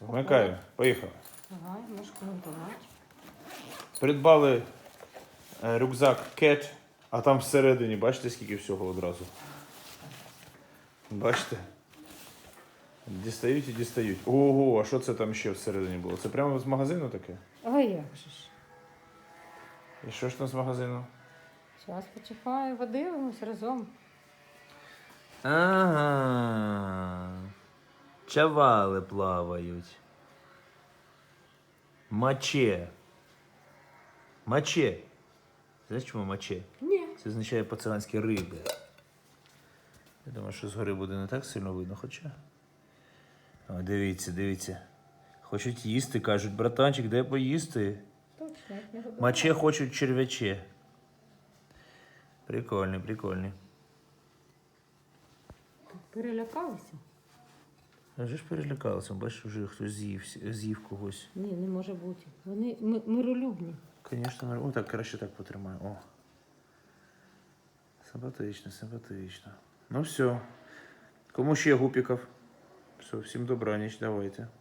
Вмикаю, поїхали. Давай, можеш коментувати. Придбали е, рюкзак Cat, а там всередині, бачите, скільки всього одразу. Бачите? Дістають і дістають. Ого, а що це там ще всередині було? Це прямо з магазину таке? А як же ж? І що ж там з магазину? Зараз почекаю, подивимось разом. Ага. Чавали плавають. Маче. Маче. Знаєш чому маче? Ні. Це означає по-циганськи риби. Я думаю, що згори буде не так сильно видно, хоча. О, дивіться, дивіться. Хочуть їсти, кажуть, братанчик, де поїсти? Маче хочуть черв'яче. Прикольний, прикольний. Перелякалися? А вже ж перелякалися, бачиш, вже хтось з'їв, з'їв когось. Ні, не може бути. Вони ми- миролюбні. Звісно, о, так краще так потримаю. О. Симпатично, симпатично. Ну все. Кому ще гупіків? Все, всім добраніч, давайте.